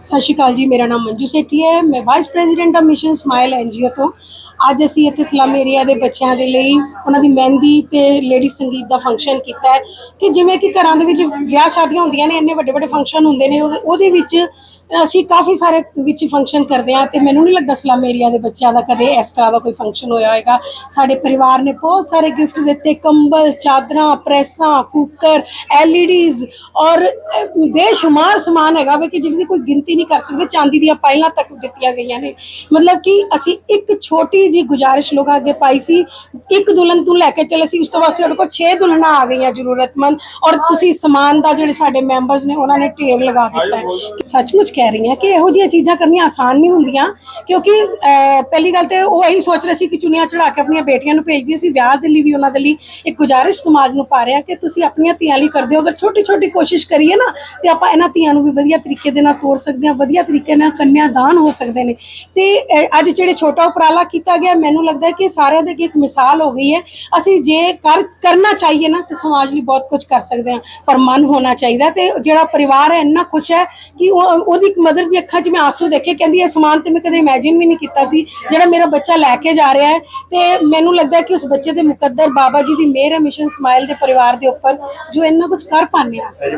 ਸਤਿ ਸ਼੍ਰੀ ਅਕਾਲ ਜੀ, ਮੇਰਾ ਨਾਮ ਮੰਜੂ ਸੇਠੀ ਹੈ। ਮੈਂ vice president of mission smile NGO ਤੋਂ। ਅੱਜ ਅਸੀਂ ਇੱਥੇ ਸਲਮ ਏਰੀਆ ਦੇ ਬੱਚਿਆਂ ਦੇ ਲਈ ਉਹਨਾਂ ਦੀ ਮਹਿੰਦੀ ਤੇ ਲੇਡੀ ਸੰਗੀਤ ਦਾ ਫੰਕਸ਼ਨ ਕੀਤਾ ਹੈ। ਕਿ ਜਿਵੇਂ ਕਿ ਘਰਾਂ ਦੇ ਵਿੱਚ ਵਿਆਹ ਸ਼ਾਦੀਆਂ ਹੁੰਦੀਆਂ ਨੇ, ਇੰਨੇ ਵੱਡੇ ਵੱਡੇ ਫੰਕਸ਼ਨ ਹੁੰਦੇ ਨੇ, ਉਹਦੇ ਉਹਦੇ ਵਿੱਚ ਅਸੀਂ ਕਾਫੀ ਸਾਰੇ ਵਿੱਚ ਫੰਕਸ਼ਨ ਕਰਦੇ ਹਾਂ ਤੇ ਮੈਨੂੰ ਨਹੀਂ ਲੱਗਦਾ ਸਲਮ ਏਰੀਆ ਦੇ ਬੱਚਿਆਂ ਦਾ ਕਦੇ ਇਸ ਤਰ੍ਹਾਂ ਦਾ ਕੋਈ ਫੰਕਸ਼ਨ ਹੋਇਆ ਹੋਏਗਾ। ਸਾਡੇ ਪਰਿਵਾਰ ਨੇ ਬਹੁਤ ਸਾਰੇ ਗਿਫਟ ਦਿੱਤੇ ਕੰਬਲ ਚਾਦਰਾਂ ਪ੍ਰੈਸਾਂ ਕੁੱਕਰ ਐਲਈਡੀਜ਼ ਔਰ ਬੇਸ਼ੁਮਾਰ ਸਮਾਨ ਹੈਗਾ ਵੇ ਕਿ ਜਿਹਦੀ ਕੋਈ ਗਿਣਤੀ ਨਹੀਂ ਕਰ ਸਕਦੇ ਚਾਂਦੀ ਦੀਆਂ ਪਾਇਲਾਂ ਤੱਕ ਦਿੱਤੀਆਂ ਗਈਆਂ ਨੇ। ਮਤਲਬ ਕਿ ਅਸੀਂ ਇੱਕ ਛੋਟੀ ਜੀ ਗੁਜ਼ਾਰਿਸ਼ ਲੋਕਾਂ ਅੱਗੇ ਪਾਈ ਸੀ ਇੱਕ ਦੁਲਹਨ ਤੋਂ ਲੈ ਕੇ ਚੱਲੇ ਸੀ ਉਸ ਤੋਂ ਬਾਅਦ ਸਾਡੇ ਕੋਲ 6 ਦੁਲਹਨਾਂ ਆ ਗਈਆਂ ਜ਼ਰੂਰਤਮੰਦ ਔਰ ਤੁਸੀਂ ਸਮਾਨ ਦਾ ਜਿਹੜੇ ਸਾਡੇ ਮੈਂਬਰਸ ਨੇ ਉਹਨਾਂ ਨੇ ਢੇਰ ਲਗਾ ਦਿੱਤਾ ਹੈ। ਕਿ ਸੱਚਮੁੱਚ ਕਹਿ ਰਹੀ ਹਾਂ ਕਿ ਇਹੋ ਜਿਹੀਆਂ ਚੀਜ਼ਾਂ ਕਰਨੀਆਂ ਆਸਾਨ ਨਹੀਂ ਹੁੰਦੀਆਂ, ਕਿਉਂਕਿ ਪਹਿਲੀ ਗੱਲ ਤੇ ਉਹ ਇਹੀ ਸੋਚ ਰਹੇ ਸੀ ਕਿ ਚੁੰਨੀਆਂ ਚੜਾ ਕੇ ਆਪਣੀਆਂ ਬੇਟੀਆਂ ਨੂੰ ਭੇਜਦੀ ਸੀ ਵਿਆਹ ਦੇ ਲਈ ਵੀ ਉਹਨਾਂ ਦੇ ਲਈ ਇੱਕ ਗੁਜ਼ਾਰਿਸ਼ ਸਮਾਜ ਨੂੰ ਪਾ ਰਹੇ ਕਿ ਤੁਸੀਂ ਆਪਣੀਆਂ ਧੀਆਂ ਲਈ ਕਰਦੇ ਹੋ, ਅਗਰ ਛੋਟੀ ਛੋਟੀ ਕੋਸ਼ਿਸ਼ ਕਰੀਏ ਨਾ, ਤੇ ਆਪਾਂ ਇਹਨਾਂ ਧੀਆਂ ਨੂੰ ਵੀ ਵਧੀਆ ਤਰੀਕੇ ਦੇ ਨਾਲ ਤੋਰ ਸਕਦੇ ਹਾਂ, ਵਧੀਆ ਤਰੀਕੇ ਨਾਲ ਕੰਨਿਆਦਾਨ ਹੋ ਸਕਦੇ ਨੇ। ਤੇ ਅੱਜ ਜਿਹੜੇ ਛੋਟਾ ਉਪਰਾਲਾ ਕੀਤਾ ਗਿਆ, ਮੈਨੂੰ ਲੱਗਦਾ ਕਿ ਸਾਰਿਆਂ ਦੇ ਅੱਗੇ ਇੱਕ ਮਿਸਾਲ ਹੋ ਗਈ ਹੈ। ਅਸੀਂ ਜੇ ਕਰ, ਕਰਨਾ ਚਾਹੀਏ ਨਾ, ਤੇ ਸਮਾਜ ਲਈ ਬਹੁਤ ਕੁਝ ਕਰ ਸਕਦੇ ਹਾਂ, ਪਰ ਮਨ ਹੋਣਾ ਚਾਹੀਦਾ ਤੇ ਜਿਹੜਾ ਪਰਿਵਾਰ ਹੈ ਇੰਨਾ ਖੁਸ਼ ਹੈ ਕਿ ਉਹ ਇੱਕ ਮਦਰ ਦੀ ਅੱਖਾਂ 'ਚ ਮੈਂ ਆਂਸੂ ਦੇਖੇ, ਕਹਿੰਦੀ ਇਹ ਸਮਾਨ ਤੇ ਮੈਂ ਕਦੇ ਇਮੇਜਿਨ ਵੀ ਨਹੀਂ ਕੀਤਾ ਸੀ, ਜਿਹੜਾ ਮੇਰਾ ਬੱਚਾ ਲੈ ਕੇ ਜਾ ਰਿਹਾ ਹੈ। ਤੇ ਮੈਨੂੰ ਲੱਗਦਾ ਕਿ ਉਸ ਬੱਚੇ ਦੇ ਮੁਕੱਦਰ ਬਾਬਾ ਜੀ ਦੀ ਮਿਹਰ ਹੈ ਮਿਸ਼ਨ ਸਮਾਈਲ ਦੇ ਪਰਿਵਾਰ ਦੇ ਉੱਪਰ, ਜੋ ਇੰਨਾ ਕੁਝ ਕਰ ਪਾਉਂਦੇ ਹਾਂ ਅਸੀਂ